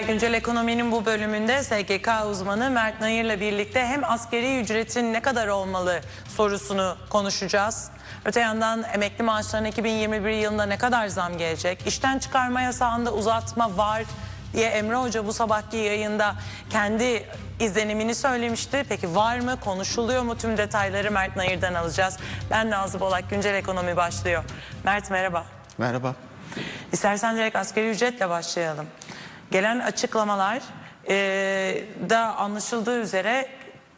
Güncel ekonominin bu bölümünde SGK uzmanı Mert Nayır'la birlikte hem askeri ücretin ne kadar olmalı sorusunu konuşacağız. Öte yandan emekli maaşlarına 2021 yılında ne kadar zam gelecek? İşten çıkarma yasağında uzatma var diye Emre Hoca bu sabahki yayında kendi izlenimini söylemişti. Peki var mı? Konuşuluyor mu? Tüm detayları Mert Nayır'dan alacağız. Ben Nazlı Bolak. Güncel ekonomi başlıyor. Mert merhaba. Merhaba. İstersen direkt asgari ücretle başlayalım. Gelen açıklamalar e, da anlaşıldığı üzere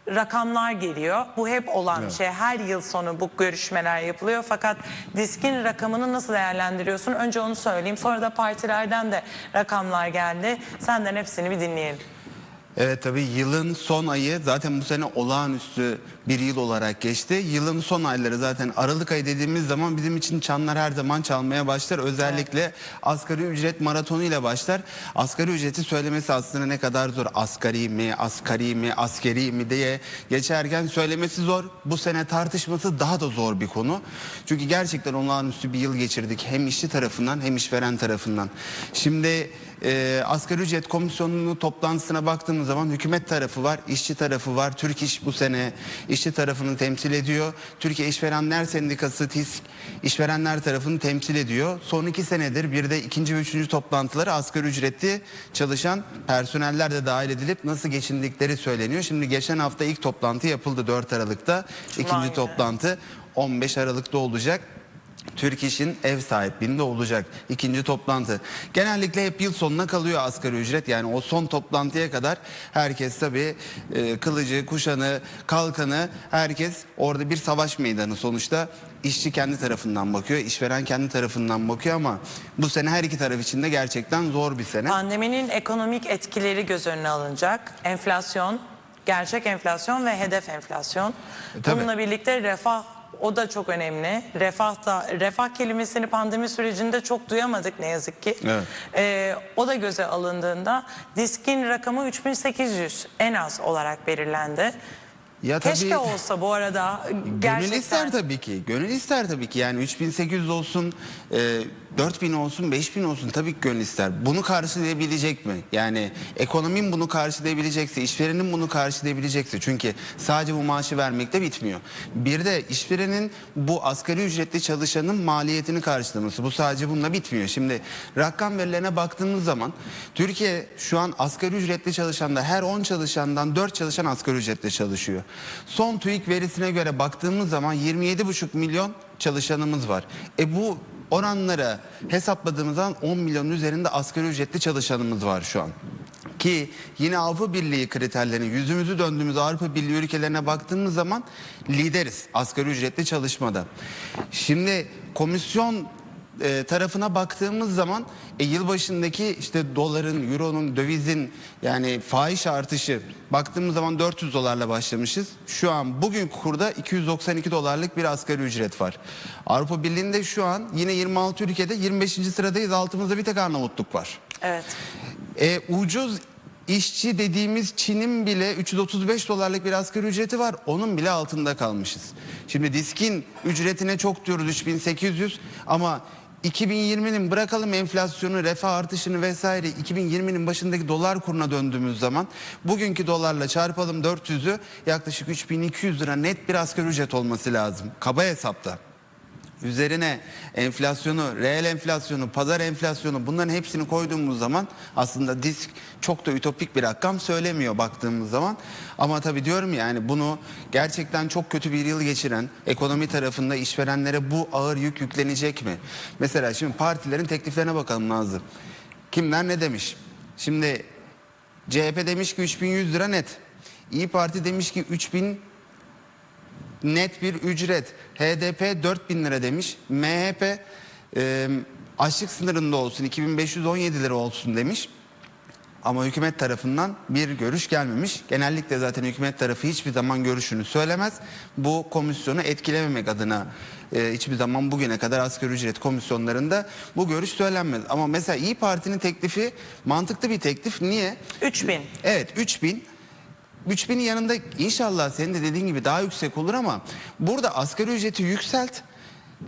rakamlar geliyor. Bu hep olan bir şey. Her yıl sonu bu görüşmeler yapılıyor. Fakat diskin rakamını nasıl değerlendiriyorsun? Önce onu söyleyeyim. Sonra da partilerden de rakamlar geldi. Senden hepsini bir dinleyelim. Evet tabii yılın son ayı zaten bu sene olağanüstü bir yıl olarak geçti. Yılın son ayları zaten Aralık ayı dediğimiz zaman bizim için çanlar her zaman çalmaya başlar. Özellikle asgari ücret maratonu ile başlar. Asgari ücreti söylemesi aslında ne kadar zor. Asgari mi, asgari mi, askeri mi diye geçerken söylemesi zor. Bu sene tartışması daha da zor bir konu. Çünkü gerçekten olağanüstü bir yıl geçirdik. Hem işçi tarafından hem işveren tarafından. Şimdi e, asgari ücret komisyonunun toplantısına baktığımız zaman hükümet tarafı var, işçi tarafı var. Türk İş bu sene işçi tarafını temsil ediyor. Türkiye İşverenler Sendikası TİSK işverenler tarafını temsil ediyor. Son iki senedir bir de ikinci ve üçüncü toplantıları asgari ücretli çalışan personeller de dahil edilip nasıl geçindikleri söyleniyor. Şimdi geçen hafta ilk toplantı yapıldı 4 Aralık'ta. İkinci günü. toplantı 15 Aralık'ta olacak. Türk İş'in ev sahipliğinde olacak ikinci toplantı. Genellikle hep yıl sonuna kalıyor asgari ücret. Yani o son toplantıya kadar herkes tabii e, kılıcı, kuşanı, kalkanı herkes orada bir savaş meydanı sonuçta. İşçi kendi tarafından bakıyor, işveren kendi tarafından bakıyor ama bu sene her iki taraf için de gerçekten zor bir sene. Pandeminin ekonomik etkileri göz önüne alınacak. Enflasyon, gerçek enflasyon ve hedef enflasyon. E, tabii. Bununla birlikte refah o da çok önemli. Refah da refah kelimesini pandemi sürecinde çok duyamadık ne yazık ki. Evet. Ee, o da göze alındığında diskin rakamı 3800 en az olarak belirlendi. Ya Keşke tabii- olsa bu arada Gönül gerçekten. ister tabii ki. Gönül ister tabii ki. Yani 3800 olsun, e, 4000 olsun, 5000 olsun tabii ki gönül ister. Bunu karşılayabilecek mi? Yani ekonominin bunu karşılayabilecekse, işverenin bunu karşılayabilecekse. Çünkü sadece bu maaşı vermekle bitmiyor. Bir de işverenin bu asgari ücretli çalışanın maliyetini karşılaması. Bu sadece bununla bitmiyor. Şimdi rakam verilerine baktığımız zaman Türkiye şu an asgari ücretli çalışanda her 10 çalışandan 4 çalışan asgari ücretle çalışıyor. Son TÜİK verisine göre baktığımız zaman 27,5 milyon çalışanımız var. E bu oranlara hesapladığımız zaman 10 milyonun üzerinde asgari ücretli çalışanımız var şu an. Ki yine Avrupa Birliği kriterlerine yüzümüzü döndüğümüz Avrupa Birliği ülkelerine baktığımız zaman lideriz asgari ücretli çalışmada. Şimdi komisyon e, tarafına baktığımız zaman e, yılbaşındaki işte doların, euronun, dövizin yani fahiş artışı baktığımız zaman 400 dolarla başlamışız. Şu an bugün kurda 292 dolarlık bir asgari ücret var. Avrupa Birliği'nde şu an yine 26 ülkede 25. sıradayız. Altımızda bir tek Arnavutluk var. Evet. E, ucuz işçi dediğimiz Çin'in bile 335 dolarlık bir asgari ücreti var. Onun bile altında kalmışız. Şimdi diskin ücretine çok diyoruz 3800 ama 2020'nin bırakalım enflasyonu, refah artışını vesaire 2020'nin başındaki dolar kuruna döndüğümüz zaman bugünkü dolarla çarpalım 400'ü yaklaşık 3200 lira net bir asgari ücret olması lazım. Kaba hesapta üzerine enflasyonu, reel enflasyonu, pazar enflasyonu bunların hepsini koyduğumuz zaman aslında disk çok da ütopik bir rakam söylemiyor baktığımız zaman. Ama tabii diyorum yani bunu gerçekten çok kötü bir yıl geçiren ekonomi tarafında işverenlere bu ağır yük yüklenecek mi? Mesela şimdi partilerin tekliflerine bakalım Nazlı. Kimler ne demiş? Şimdi CHP demiş ki 3100 lira net. İyi Parti demiş ki 3000 net bir ücret. HDP 4000 lira demiş. MHP e, açlık sınırında olsun 2517 lira olsun demiş. Ama hükümet tarafından bir görüş gelmemiş. Genellikle zaten hükümet tarafı hiçbir zaman görüşünü söylemez. Bu komisyonu etkilememek adına e, hiçbir zaman bugüne kadar asgari ücret komisyonlarında bu görüş söylenmez. Ama mesela İyi Parti'nin teklifi mantıklı bir teklif. Niye? 3000. Evet 3000. 3000'in yanında inşallah senin de dediğin gibi daha yüksek olur ama burada asgari ücreti yükselt.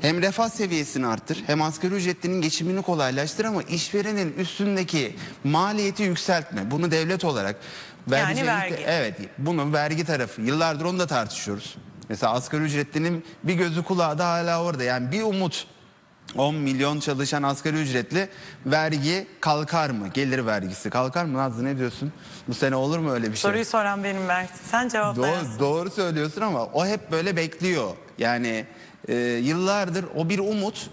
hem refah seviyesini arttır hem asgari ücretlinin geçimini kolaylaştır ama işverenin üstündeki maliyeti yükseltme. Bunu devlet olarak vereceğin- vergi. Evet bunun vergi tarafı yıllardır onu da tartışıyoruz. Mesela asgari ücretlinin bir gözü kulağı da hala orada yani bir umut 10 milyon çalışan asgari ücretli vergi kalkar mı? Gelir vergisi kalkar mı? Nazlı ne diyorsun? Bu sene olur mu öyle bir şey? Soruyu soran benim Mert. Sen cevaplayansın. Doğru, doğru söylüyorsun ama o hep böyle bekliyor. Yani e, yıllardır o bir umut.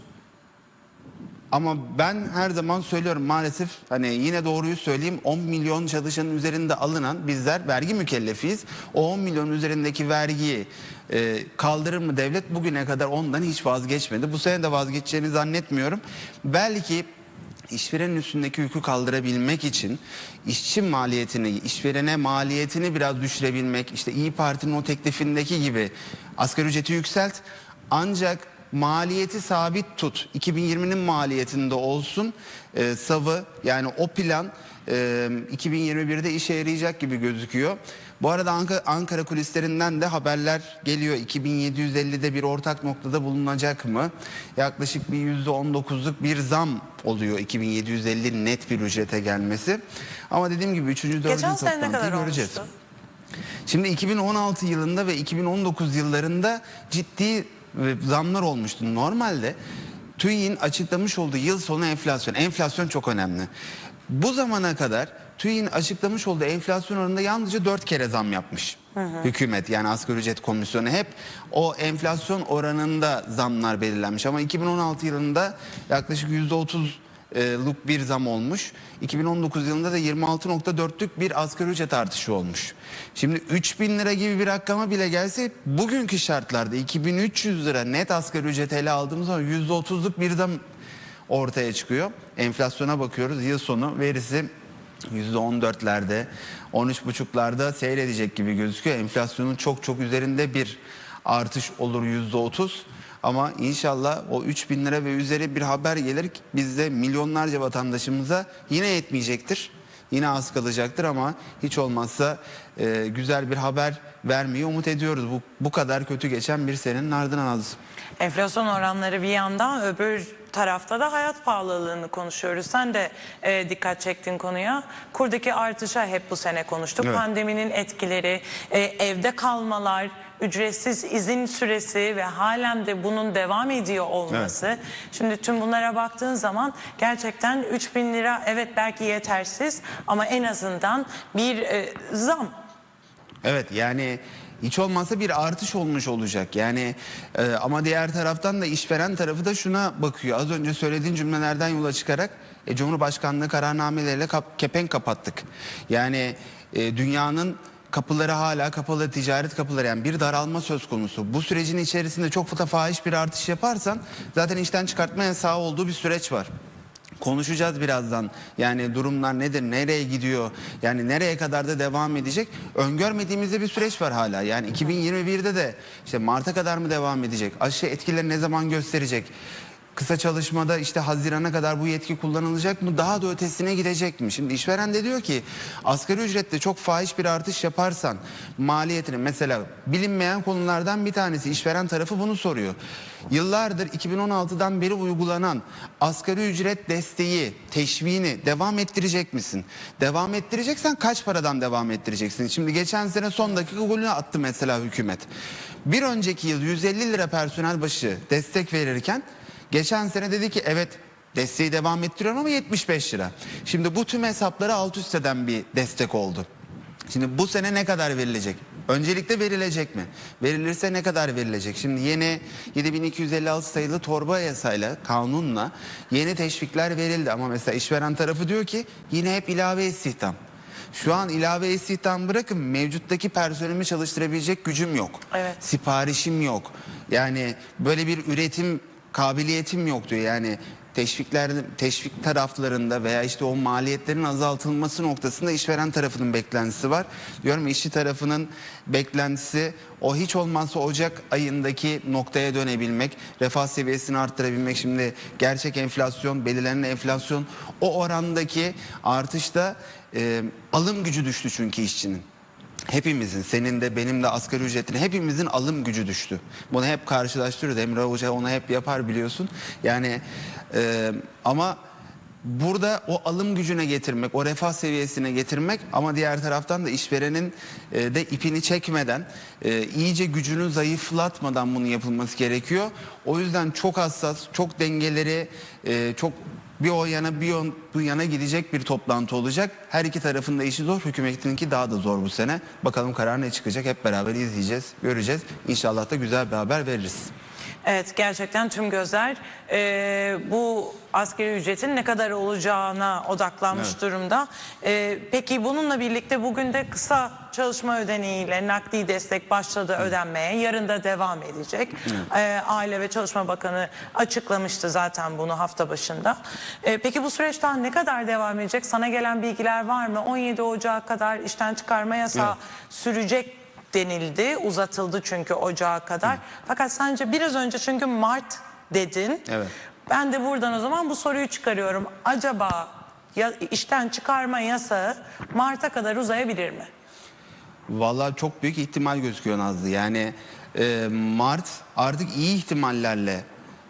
Ama ben her zaman söylüyorum maalesef hani yine doğruyu söyleyeyim 10 milyon çalışanın üzerinde alınan bizler vergi mükellefiyiz. O 10 milyon üzerindeki vergiyi e, kaldırır mı devlet bugüne kadar ondan hiç vazgeçmedi. Bu sene de vazgeçeceğini zannetmiyorum. Belki işverenin üstündeki yükü kaldırabilmek için işçi maliyetini, işverene maliyetini biraz düşürebilmek, işte İyi Parti'nin o teklifindeki gibi asgari ücreti yükselt ancak maliyeti sabit tut. 2020'nin maliyetinde olsun e, savı yani o plan e, 2021'de işe yarayacak gibi gözüküyor. Bu arada Ankara, Ankara kulislerinden de haberler geliyor. 2750'de bir ortak noktada bulunacak mı? Yaklaşık bir %19'luk bir zam oluyor 2750 net bir ücrete gelmesi. Ama dediğim gibi 3. 4. Geçen sene ne kadar göreceğiz. olmuştu? Şimdi 2016 yılında ve 2019 yıllarında ciddi zamlar olmuştu. Normalde TÜİ'nin açıklamış olduğu yıl sonu enflasyon. Enflasyon çok önemli. Bu zamana kadar TÜİ'nin açıklamış olduğu enflasyon oranında yalnızca 4 kere zam yapmış. Hükümet yani asgari ücret komisyonu hep o enflasyon oranında zamlar belirlenmiş. Ama 2016 yılında yaklaşık %30 e, luk bir zam olmuş. 2019 yılında da 26.4'lük bir asgari ücret artışı olmuş. Şimdi 3000 lira gibi bir rakama bile gelse bugünkü şartlarda 2300 lira net asgari ücret ele aldığımız zaman %30'luk bir zam ortaya çıkıyor. Enflasyona bakıyoruz yıl sonu verisi %14'lerde 13,5'larda seyredecek gibi gözüküyor. Enflasyonun çok çok üzerinde bir artış olur %30. Ama inşallah o 3 bin lira ve üzeri bir haber gelir bizde milyonlarca vatandaşımıza yine yetmeyecektir. Yine az kalacaktır ama hiç olmazsa e, güzel bir haber vermeyi umut ediyoruz. Bu, bu kadar kötü geçen bir senenin ardından az. Enflasyon oranları bir yandan öbür tarafta da hayat pahalılığını konuşuyoruz. Sen de e, dikkat çektin konuya. Kurdaki artışa hep bu sene konuştuk. Evet. Pandeminin etkileri, e, evde kalmalar, ücretsiz izin süresi ve halen de bunun devam ediyor olması. Şimdi tüm bunlara baktığın zaman gerçekten 3 bin lira evet belki yetersiz ama en azından bir e, zam. Evet yani hiç olmazsa bir artış olmuş olacak. Yani e, ama diğer taraftan da işveren tarafı da şuna bakıyor. Az önce söylediğin cümlelerden yola çıkarak e, Cumhurbaşkanlığı kararnameleriyle kap, kepenk kapattık. Yani e, dünyanın kapıları hala kapalı ticaret kapıları yani bir daralma söz konusu. Bu sürecin içerisinde çok da fahiş bir artış yaparsan zaten işten çıkartma yasağı olduğu bir süreç var. Konuşacağız birazdan. Yani durumlar nedir, nereye gidiyor, yani nereye kadar da devam edecek? Öngörmediğimizde bir süreç var hala. Yani 2021'de de işte Mart'a kadar mı devam edecek? Aşı etkileri ne zaman gösterecek? Kısa çalışmada işte Haziran'a kadar bu yetki kullanılacak mı? Daha da ötesine gidecek mi? Şimdi işveren de diyor ki asgari ücrette çok fahiş bir artış yaparsan maliyetini mesela bilinmeyen konulardan bir tanesi işveren tarafı bunu soruyor. Yıllardır 2016'dan beri uygulanan asgari ücret desteği, teşviğini devam ettirecek misin? Devam ettireceksen kaç paradan devam ettireceksin? Şimdi geçen sene son dakika golünü attı mesela hükümet. Bir önceki yıl 150 lira personel başı destek verirken Geçen sene dedi ki evet desteği devam ettiriyorum ama 75 lira. Şimdi bu tüm hesapları alt üst eden bir destek oldu. Şimdi bu sene ne kadar verilecek? Öncelikle verilecek mi? Verilirse ne kadar verilecek? Şimdi yeni 7256 sayılı torba yasayla, kanunla yeni teşvikler verildi. Ama mesela işveren tarafı diyor ki yine hep ilave istihdam. Şu an ilave istihdam bırakın mevcuttaki personelimi çalıştırabilecek gücüm yok. Evet. Siparişim yok. Yani böyle bir üretim kabiliyetim yok diyor. Yani teşvikler teşvik taraflarında veya işte o maliyetlerin azaltılması noktasında işveren tarafının beklentisi var. Diyorum işçi tarafının beklentisi o hiç olmazsa Ocak ayındaki noktaya dönebilmek, refah seviyesini arttırabilmek. Şimdi gerçek enflasyon, belirlenen enflasyon o orandaki artışta e, alım gücü düştü çünkü işçinin. Hepimizin senin de benim de asgari ücretin hepimizin alım gücü düştü. Bunu hep karşılaştırıyoruz. Emre Hoca onu hep yapar biliyorsun. Yani e, ama burada o alım gücüne getirmek, o refah seviyesine getirmek ama diğer taraftan da işverenin e, de ipini çekmeden, e, iyice gücünü zayıflatmadan bunun yapılması gerekiyor. O yüzden çok hassas, çok dengeleri, e, çok bir o yana bir o- bu yana gidecek bir toplantı olacak. Her iki tarafın da işi zor. Hükümetininki daha da zor bu sene. Bakalım karar ne çıkacak hep beraber izleyeceğiz, göreceğiz. İnşallah da güzel bir haber veririz. Evet gerçekten tüm gözler e, bu asgari ücretin ne kadar olacağına odaklanmış Evet. durumda. E, peki bununla birlikte bugün de kısa çalışma ödeneğiyle nakdi destek başladı ödenmeye. Yarın da devam edecek. E, Aile ve Çalışma Bakanı açıklamıştı zaten bunu hafta başında. E, peki bu süreç daha ne kadar devam edecek? Sana gelen bilgiler var mı? 17 Ocağı kadar işten çıkarma yasağı sürecek denildi. Uzatıldı çünkü ocağa kadar. Fakat sence biraz önce çünkü Mart dedin. Evet. Ben de buradan o zaman bu soruyu çıkarıyorum. Acaba ya, işten çıkarma yasağı Mart'a kadar uzayabilir mi? Vallahi çok büyük ihtimal gözüküyor Nazlı. Yani e, Mart artık iyi ihtimallerle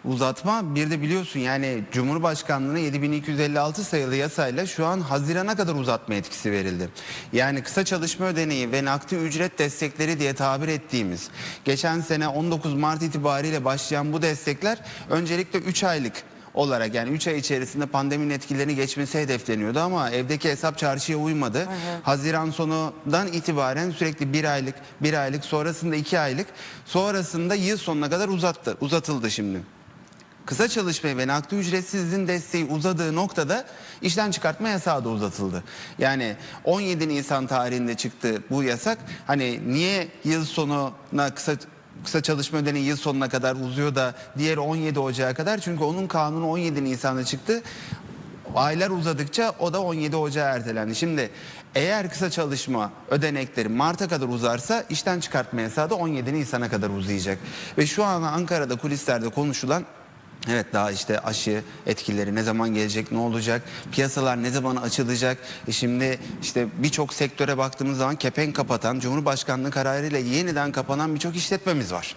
uzatma. Bir de biliyorsun yani Cumhurbaşkanlığı'na 7256 sayılı yasayla şu an Haziran'a kadar uzatma etkisi verildi. Yani kısa çalışma ödeneği ve nakdi ücret destekleri diye tabir ettiğimiz geçen sene 19 Mart itibariyle başlayan bu destekler öncelikle 3 aylık olarak yani 3 ay içerisinde pandeminin etkilerini geçmesi hedefleniyordu ama evdeki hesap çarşıya uymadı. Haziran sonundan itibaren sürekli bir aylık, bir aylık sonrasında iki aylık sonrasında yıl sonuna kadar uzattı, uzatıldı şimdi. Kısa çalışma ve nakdi ücretsizliğin desteği uzadığı noktada işten çıkartma yasağı da uzatıldı. Yani 17 Nisan tarihinde çıktı bu yasak. Hani niye yıl sonuna kısa kısa çalışma ödeneği yıl sonuna kadar uzuyor da diğeri 17 Ocağı kadar? Çünkü onun kanunu 17 Nisan'da çıktı. Aylar uzadıkça o da 17 Ocağı ertelendi. Şimdi eğer kısa çalışma ödenekleri Mart'a kadar uzarsa işten çıkartma yasağı da 17 Nisan'a kadar uzayacak. Ve şu an Ankara'da kulislerde konuşulan Evet daha işte aşı etkileri ne zaman gelecek, ne olacak, piyasalar ne zaman açılacak. E şimdi işte birçok sektöre baktığımız zaman kepenk kapatan, Cumhurbaşkanlığı kararıyla yeniden kapanan birçok işletmemiz var.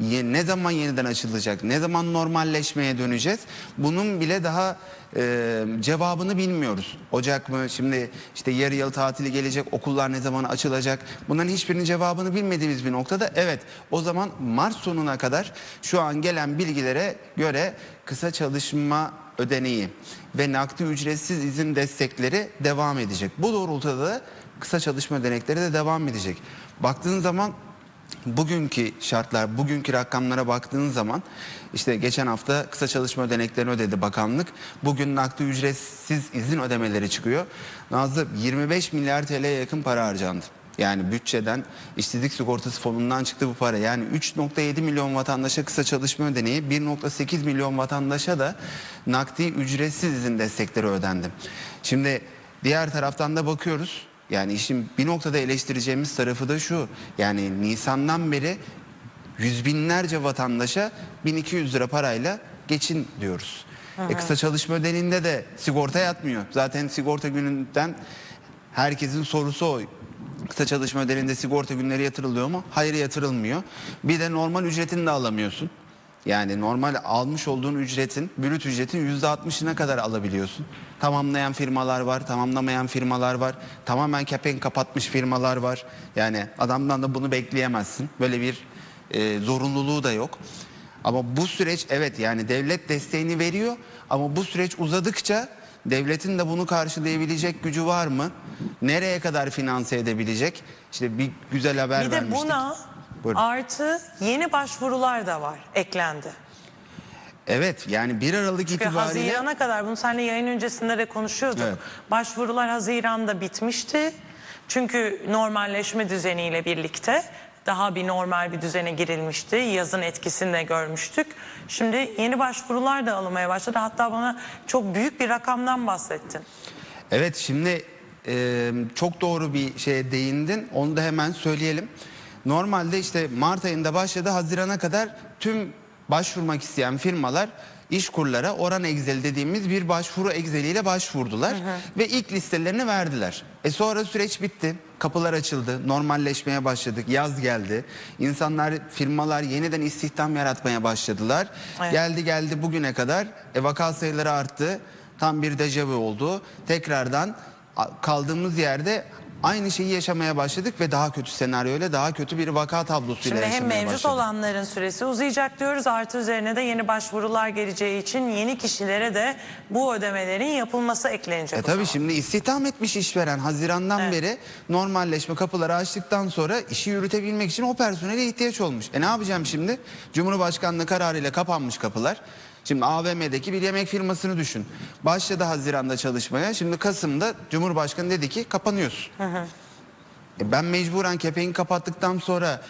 Ye- Ne zaman yeniden açılacak, ne zaman normalleşmeye döneceğiz? Bunun bile daha e, cevabını bilmiyoruz. Ocak mı, şimdi işte yarı yıl tatili gelecek, okullar ne zaman açılacak? Bunların hiçbirinin cevabını bilmediğimiz bir noktada evet o zaman Mart sonuna kadar şu an gelen bilgilere göre kısa çalışma ödeneği ve nakdi ücretsiz izin destekleri devam edecek. Bu doğrultuda da kısa çalışma ödenekleri de devam edecek. Baktığın zaman bugünkü şartlar, bugünkü rakamlara baktığın zaman işte geçen hafta kısa çalışma ödeneklerini ödedi bakanlık. Bugün nakdi ücretsiz izin ödemeleri çıkıyor. Nazlı 25 milyar TL'ye yakın para harcandı. Yani bütçeden işsizlik sigortası fonundan çıktı bu para. Yani 3.7 milyon vatandaşa kısa çalışma ödeneği, 1.8 milyon vatandaşa da nakdi ücretsiz izin destekleri ödendi. Şimdi diğer taraftan da bakıyoruz. Yani işin bir noktada eleştireceğimiz tarafı da şu. Yani Nisan'dan beri yüz binlerce vatandaşa 1200 lira parayla geçin diyoruz. E kısa çalışma ödeneğinde de sigorta yatmıyor. Zaten sigorta gününden herkesin sorusu o. Kısa çalışma ödeneğinde sigorta günleri yatırılıyor mu? Hayır yatırılmıyor. Bir de normal ücretini de alamıyorsun. Yani normal almış olduğun ücretin, brüt ücretin %60'ına kadar alabiliyorsun. Tamamlayan firmalar var, tamamlamayan firmalar var. Tamamen kepenk kapatmış firmalar var. Yani adamdan da bunu bekleyemezsin. Böyle bir e, zorunluluğu da yok. Ama bu süreç evet yani devlet desteğini veriyor ama bu süreç uzadıkça devletin de bunu karşılayabilecek gücü var mı? Nereye kadar finanse edebilecek? İşte bir güzel haber Bir de vermiştik. buna Buyurun. artı yeni başvurular da var, eklendi. Evet yani 1 Aralık Çünkü itibariyle Haziran'a kadar bunu seninle yayın öncesinde de konuşuyorduk. Evet. Başvurular Haziran'da bitmişti. Çünkü normalleşme düzeniyle birlikte daha bir normal bir düzene girilmişti. Yazın etkisini de görmüştük. Şimdi yeni başvurular da alınmaya başladı. Hatta bana çok büyük bir rakamdan bahsettin. Evet şimdi e, çok doğru bir şeye değindin. Onu da hemen söyleyelim. Normalde işte Mart ayında başladı. Haziran'a kadar tüm başvurmak isteyen firmalar işkurlara oran Excel dediğimiz bir başvuru Excel ile başvurdular ve ilk listelerini verdiler. E sonra süreç bitti. Kapılar açıldı. Normalleşmeye başladık. Yaz geldi. İnsanlar, firmalar yeniden istihdam yaratmaya başladılar. Evet. Geldi geldi bugüne kadar e, vaka sayıları arttı. Tam bir dejavu oldu. Tekrardan kaldığımız yerde aynı şeyi yaşamaya başladık ve daha kötü senaryoyla daha kötü bir vaka tablosuyla Şimdi hem yaşamaya mevcut başladık. olanların süresi uzayacak diyoruz. Artı üzerine de yeni başvurular geleceği için yeni kişilere de bu ödemelerin yapılması eklenecek. E tabii şimdi istihdam etmiş işveren Haziran'dan Evet. beri normalleşme kapıları açtıktan sonra işi yürütebilmek için o personele ihtiyaç olmuş. E ne yapacağım şimdi? Cumhurbaşkanlığı kararıyla kapanmış kapılar. Şimdi AVM'deki bir yemek firmasını düşün. Başladı Haziran'da çalışmaya. Şimdi Kasım'da Cumhurbaşkanı dedi ki kapanıyorsun. E ben mecburen kepengi kapattıktan sonra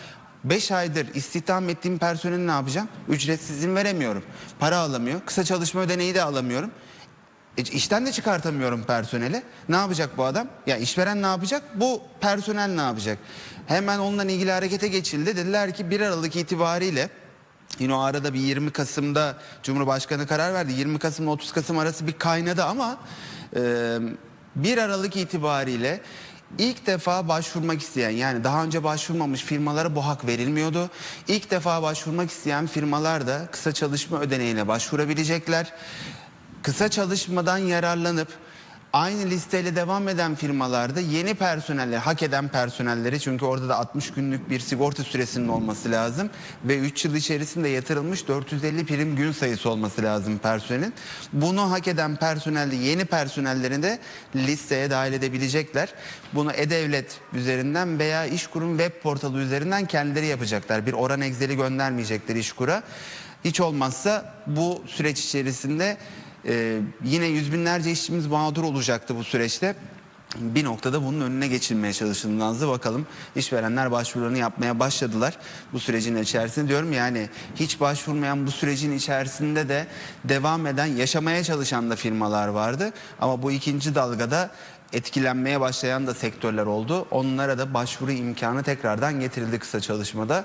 5 aydır istihdam ettiğim personeli ne yapacağım? Ücretsiz izin veremiyorum. Para alamıyor. Kısa çalışma ödeneği de alamıyorum. E, işten de çıkartamıyorum personeli. Ne yapacak bu adam? Ya işveren ne yapacak? Bu personel ne yapacak? Hemen onunla ilgili harekete geçildi. Dediler ki 1 Aralık itibariyle Yine o arada bir 20 Kasım'da Cumhurbaşkanı karar verdi. 20 Kasım 30 Kasım arası bir kaynadı ama e, 1 Aralık itibariyle ilk defa başvurmak isteyen yani daha önce başvurmamış firmalara bu hak verilmiyordu. İlk defa başvurmak isteyen firmalar da kısa çalışma ödeneğine başvurabilecekler. Kısa çalışmadan yararlanıp aynı listeyle devam eden firmalarda yeni personelle, hak eden personelleri çünkü orada da 60 günlük bir sigorta süresinin olması lazım ve 3 yıl içerisinde yatırılmış 450 prim gün sayısı olması lazım personelin. Bunu hak eden personelde yeni personellerini de listeye dahil edebilecekler. Bunu E-Devlet üzerinden veya İşkur'un web portalı üzerinden kendileri yapacaklar. Bir oran Excel'i göndermeyecekler İşkur'a. Hiç olmazsa bu süreç içerisinde ee, yine yüz binlerce işçimiz mağdur olacaktı bu süreçte. Bir noktada bunun önüne geçilmeye çalışıldı Nazlı. Bakalım işverenler başvurularını yapmaya başladılar bu sürecin içerisinde. Diyorum yani hiç başvurmayan bu sürecin içerisinde de devam eden yaşamaya çalışan da firmalar vardı. Ama bu ikinci dalgada etkilenmeye başlayan da sektörler oldu. Onlara da başvuru imkanı tekrardan getirildi kısa çalışmada.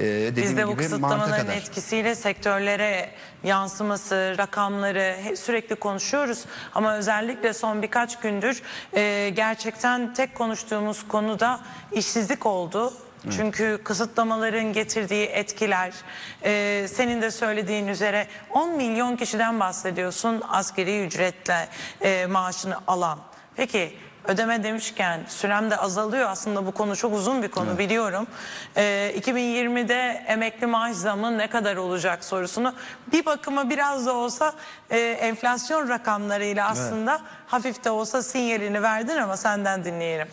Ee, dediğim Biz de bu gibi kısıtlamaların kadar. etkisiyle sektörlere yansıması, rakamları hep sürekli konuşuyoruz. Ama özellikle son birkaç gündür e, gerçekten tek konuştuğumuz konu da işsizlik oldu. Çünkü kısıtlamaların getirdiği etkiler, e, senin de söylediğin üzere 10 milyon kişiden bahsediyorsun askeri ücretle e, maaşını alan. Peki ödeme demişken sürem de azalıyor aslında bu konu çok uzun bir konu biliyorum. Ee, 2020'de emekli maaş zamı ne kadar olacak sorusunu bir bakıma biraz da olsa e, enflasyon rakamlarıyla aslında hafif de olsa sinyalini verdin ama senden dinleyelim.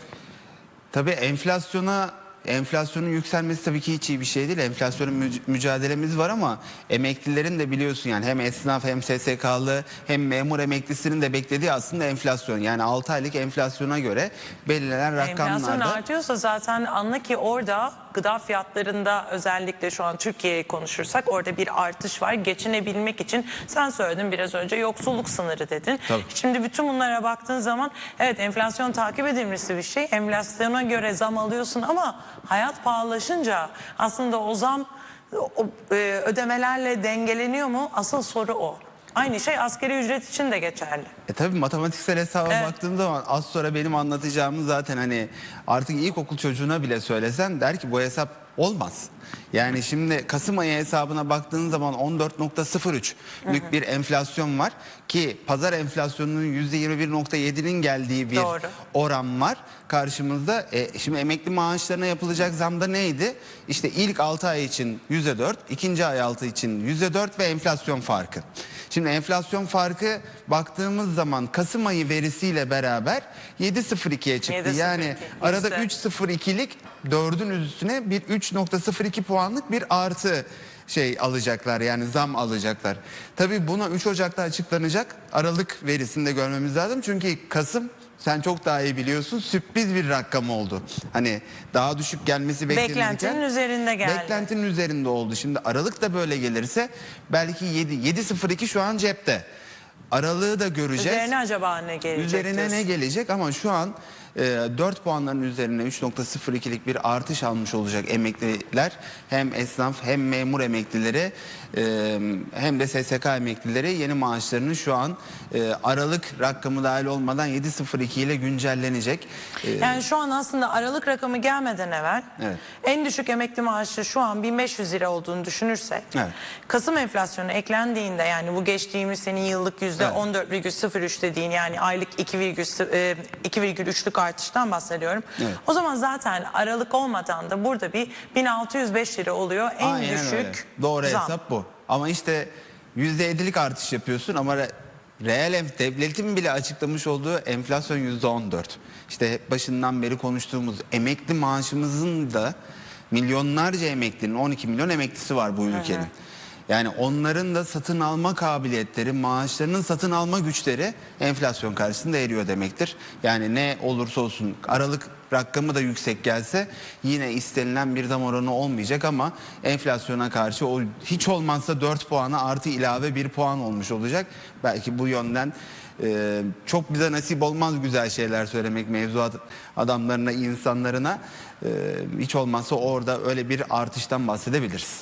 Tabii enflasyona enflasyonun yükselmesi tabii ki hiç iyi bir şey değil. Enflasyonun müc- mücadelemiz var ama emeklilerin de biliyorsun yani hem esnaf hem SSK'lı hem memur emeklisinin de beklediği aslında enflasyon. Yani 6 aylık enflasyona göre belirlenen Enflasyon rakamlarda artıyorsa zaten anla ki orada gıda fiyatlarında özellikle şu an Türkiye'yi konuşursak orada bir artış var. Geçinebilmek için sen söyledin biraz önce yoksulluk sınırı dedin. Tabii. Şimdi bütün bunlara baktığın zaman evet enflasyon takip edilmesi bir şey. Enflasyona göre zam alıyorsun ama hayat pahalılaşınca aslında o zam o, e, ödemelerle dengeleniyor mu? Asıl soru o. Aynı şey askeri ücret için de geçerli. E tabii matematiksel hesaba Evet. baktığım zaman az sonra benim anlatacağımı zaten hani artık ilkokul çocuğuna bile söylesen der ki bu hesap olmaz. Yani şimdi Kasım ayı hesabına baktığın zaman 14.03'lük bir enflasyon var ki pazar enflasyonunun %21.7'nin geldiği bir Doğru. oran var karşımızda. E, şimdi emekli maaşlarına yapılacak zamda neydi? İşte ilk 6 ay için %4, ikinci ay 6 için %4 ve enflasyon farkı. Şimdi enflasyon farkı baktığımız zaman Kasım ayı verisiyle beraber 7.02'ye çıktı. 7.02, Yani arada yüzde. 3.02'lik 4'ün üstüne bir 3.02 puanlık bir artı şey alacaklar yani zam alacaklar. Tabii buna 3 Ocak'ta açıklanacak Aralık verisinde görmemiz lazım. Çünkü Kasım sen çok daha iyi biliyorsun sürpriz bir rakam oldu. Hani daha düşük gelmesi beklenirken. Beklentinin üzerinde geldi. Beklentinin üzerinde oldu. Şimdi Aralık da böyle gelirse belki 7 7.02 şu an cepte. Aralığı da göreceğiz. Üzerine acaba ne gelecek Üzerine diyorsun? ne gelecek ama şu an e, 4 puanların üzerine 3.02'lik bir artış almış olacak emekliler. Hem esnaf hem memur emeklileri e, hem de SSK emeklileri yeni maaşlarını şu an e, Aralık rakamı dahil olmadan 7.02 ile güncellenecek. E, Yani şu an aslında Aralık rakamı gelmeden evvel Evet. en düşük emekli maaşı şu an 1500 lira olduğunu düşünürsek Evet. Kasım enflasyonu eklendiğinde yani bu geçtiğimiz senin yıllık %14,03 dediğin yani aylık 2,0 e, 2,3'lük artıştan bahsediyorum. Evet. O zaman zaten Aralık olmadan da burada bir 1605 lira oluyor en Aynen düşük öyle. Doğru zam. hesap bu. Ama işte %7'lik artış yapıyorsun ama re- reel enf- devletin bile açıklamış olduğu enflasyon %14. İşte hep başından beri konuştuğumuz emekli maaşımızın da milyonlarca emeklinin 12 milyon emeklisi var bu ülkenin. Yani onların da satın alma kabiliyetleri, maaşlarının satın alma güçleri enflasyon karşısında eriyor demektir. Yani ne olursa olsun aralık rakamı da yüksek gelse yine istenilen bir zam oranı olmayacak ama enflasyona karşı o hiç olmazsa 4 puana artı ilave 1 puan olmuş olacak. Belki bu yönden e, çok bize nasip olmaz güzel şeyler söylemek mevzuat adamlarına, insanlarına. E, hiç olmazsa orada öyle bir artıştan bahsedebiliriz.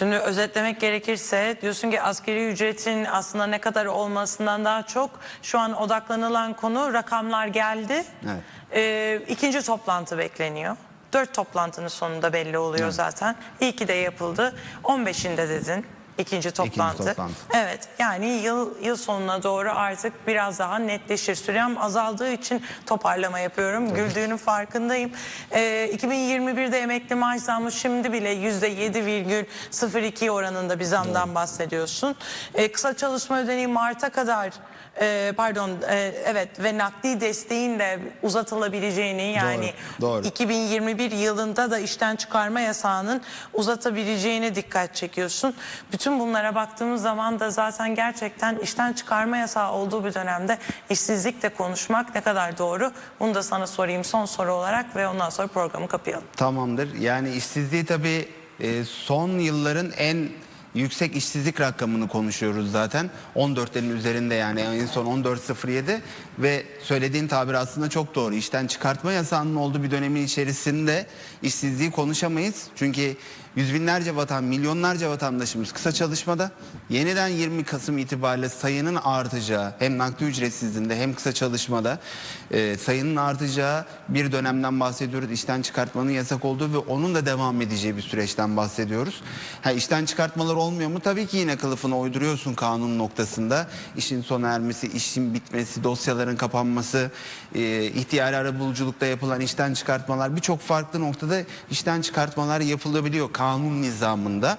Şimdi özetlemek gerekirse diyorsun ki askeri ücretin aslında ne kadar olmasından daha çok şu an odaklanılan konu rakamlar geldi. Evet. Ee, ikinci toplantı bekleniyor. Dört toplantının sonunda belli oluyor zaten. İlki de yapıldı. 15'inde dedin ikinci toplantı. toplantı. Evet yani yıl yıl sonuna doğru artık biraz daha netleşir. Sürem azaldığı için toparlama yapıyorum. Güldüğünün farkındayım. Ee, 2021'de emekli maaş zammı şimdi bile %7,02 oranında bir zamdan bahsediyorsun. Ee, kısa çalışma ödeneği Mart'a kadar e, pardon e, evet ve nakdi desteğin de uzatılabileceğini yani doğru. 2021 yılında da işten çıkarma yasağının uzatabileceğine dikkat çekiyorsun. Bütün bunlara baktığımız zaman da zaten gerçekten işten çıkarma yasağı olduğu bir dönemde işsizlikle konuşmak ne kadar doğru? Bunu da sana sorayım son soru olarak ve ondan sonra programı kapayalım. Tamamdır. Yani işsizliği tabii e, son yılların en yüksek işsizlik rakamını konuşuyoruz zaten. 14'lerin üzerinde yani en son 14.07 ve söylediğin tabir aslında çok doğru. İşten çıkartma yasağının olduğu bir dönemin içerisinde işsizliği konuşamayız. Çünkü yüz binlerce vatan, milyonlarca vatandaşımız kısa çalışmada. Yeniden 20 Kasım itibariyle sayının artacağı hem nakdi ücretsizliğinde hem kısa çalışmada e, sayının artacağı bir dönemden bahsediyoruz. İşten çıkartmanın yasak olduğu ve onun da devam edeceği bir süreçten bahsediyoruz. Ha, işten çıkartmalar olmuyor mu? Tabii ki yine kılıfına uyduruyorsun kanun noktasında. İşin sona ermesi, işin bitmesi, dosyaların kapanması, e, ihtiyari arabuluculukta yapılan işten çıkartmalar birçok farklı noktada işten çıkartmalar yapılabiliyor kanun nizamında.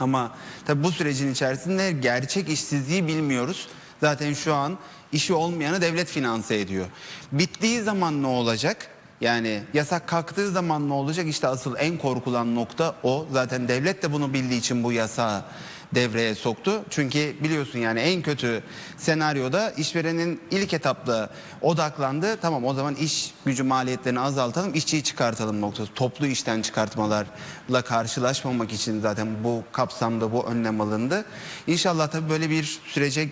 Ama tabii bu sürecin içerisinde gerçek işsizliği bilmiyoruz. Zaten şu an işi olmayanı devlet finanse ediyor. Bittiği zaman ne olacak? Yani yasak kalktığı zaman ne olacak? İşte asıl en korkulan nokta o. Zaten devlet de bunu bildiği için bu yasağı devreye soktu. Çünkü biliyorsun yani en kötü senaryoda işverenin ilk etapta odaklandı. Tamam o zaman iş gücü maliyetlerini azaltalım, işçiyi çıkartalım noktası. Toplu işten çıkartmalarla karşılaşmamak için zaten bu kapsamda bu önlem alındı. İnşallah tabii böyle bir sürece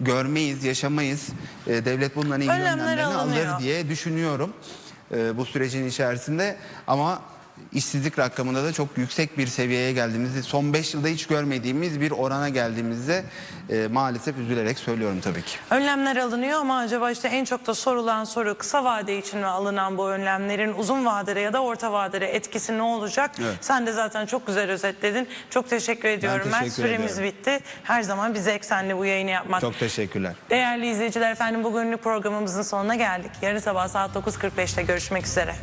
görmeyiz, yaşamayız. Ee, devlet bunların ilgili Önlemler önlemlerini alır diye düşünüyorum e, bu sürecin içerisinde. Ama işsizlik rakamında da çok yüksek bir seviyeye geldiğimizde son 5 yılda hiç görmediğimiz bir orana geldiğimizde e, maalesef üzülerek söylüyorum tabii ki. Önlemler alınıyor ama acaba işte en çok da sorulan soru kısa vade için mi alınan bu önlemlerin uzun vadede ya da orta vadede etkisi ne olacak? Evet. Sen de zaten çok güzel özetledin. Çok teşekkür ediyorum. Mert. teşekkür Süremiz ediyorum. bitti. Her zaman bize eksenli bu yayını yapmak. Çok teşekkürler. Değerli izleyiciler efendim bugünlük programımızın sonuna geldik. Yarın sabah saat 9.45'te görüşmek üzere.